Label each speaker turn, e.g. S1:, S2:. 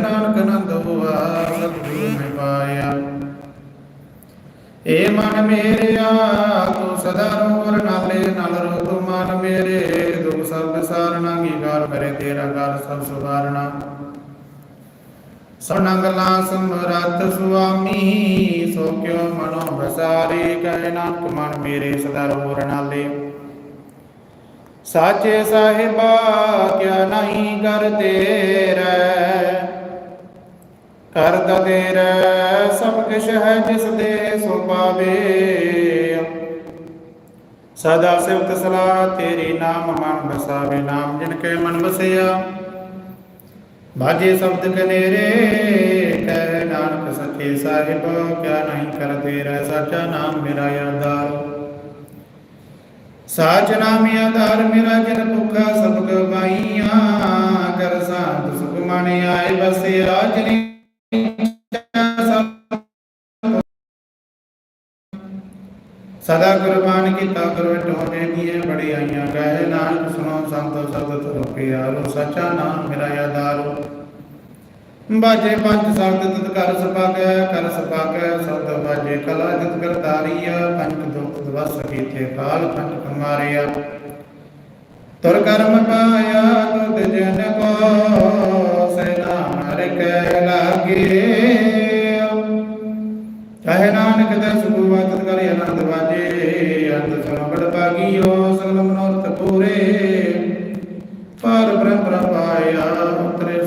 S1: ਨਾਨਕ ਆਨੰਦ ਹੋਆ ਸਤਿਗੁਰੂ ਮੈਂ ਪਾਇਆ। ਏ ਮਨ ਮੇਰਿਆ ਤੂੰ ਸਦਾ ਰੋਵਰ ਨਾਲੇ ਨਾਲ ਰੋ ਤੂੰ ਮਨ ਮੇਰੇ। ਦੁਖ ਸਭ ਸਾਰਣਾ ਅੰਗੀਕਾਰ ਕਰੇ ਤੇਰਾ ਘਰ ਸਭ ਸੁਵਾਰਣਾ ਸਨੰਗਲਾ ਸਮਰੱਥ ਸੁਆਮੀ, ਸੋ ਕਿਉ ਮਨੋ ਬਸਾਰੇ ਕਹਿ ਨਾਨਕ ਮਨ ਮੇਰੇ ਸਦਾ ਰੋਵਰ ਨਾਲੇ। ਸਾਚੇ ਸਾਹਿਬਾ, ਕਿਆ ਨਹੀਂ ਕਰ ਤੇਰਾ ਕਰਦਾ ਤੇਰਾ ਸਭ ਕਿਛ ਹੈ ਜਿਸ ਦੇ ਸੋ ਪਾਵੇ। ਸਦਾ ਸਿਫਤ ਸਲਾਹ ਤੇਰੀ ਨਾਮ ਮਨ ਬਸਾਵੇ ਨਾਮ ਜਿਨ ਕੇ ਮਨ ਬਸਿਆ ਬਾਜੇ ਸ਼ਬਦ ਕਨੇਰੇ, ਕਹਿ ਨਾਨਕ ਸੱਚੇ ਸਾਹਿਬ, ਕਿਆ ਨਹੀਂ ਕਰ ਤੇਰਾ ਸਾਚਾ ਨਾਮ ਮੇਰਾ ਯਾਦਾਰ ਸਾਚ ਨਾਮ ਆਧਾਰ ਮੇਰਾ ਜਨ ਭੁੱਖਾ ਸਭ ਗਵਾਈਆਂ ਕਰ ਸੰਤ ਸੁਖ ਮਨ ਆਏ ਬਸੇ ਰਾਜਨੀ ਸਦਾ ਕੁਰਬਾਨ ਕੀਤਾ ਕਰੋ ਟੋਨੇ ਦੀਏ ਬੜੀ ਕਹੇ ਨਾਨਕ ਸੁਣੋ ਸੰਤ ਸਬਦ ਰੁਕੇ ਸਚਾ ਨਾਮ ਮੇਰਾ ਆਧਾਰੋ। ਬਾਜੇ ਪੰਜ ਸ਼ਬਦ ਤਿਤ ਕਰ ਸਪਾਕੈ ਕਰ ਸਪਾਕੈ, ਸ਼ਬਦ ਬਾਜੇ ਕਲਾ ਜਿਤ ਕਰ ਤਾਰੀਆ ਪੰਜ ਦੁਖ ਦਵਸ ਕੀਤੇ ਕਾਲ ਪੰਜ ਕਮਾਰਿਆ ਤੁਰ ਕਰਮ ਪਾਇਆ, ਤੁਧ ਜਨ ਕੋ ਸੈਨਾ ਹਰਿ ਕੈ ਲਾਗੇ। ਕਹੇ ਨਾਨਕ ਦੇ ਸੁਭਵਾ ਤਤ ਕਰੇ ਵਾਜੇ, ਅੰਤ ਸੁਣ ਬੜ ਸਗਲ ਮਨੋਰਥ ਪੂਰੇ। ਪਰ ਬ੍ਰਹਮ ਪਾਇਆ ਉਤਰੇ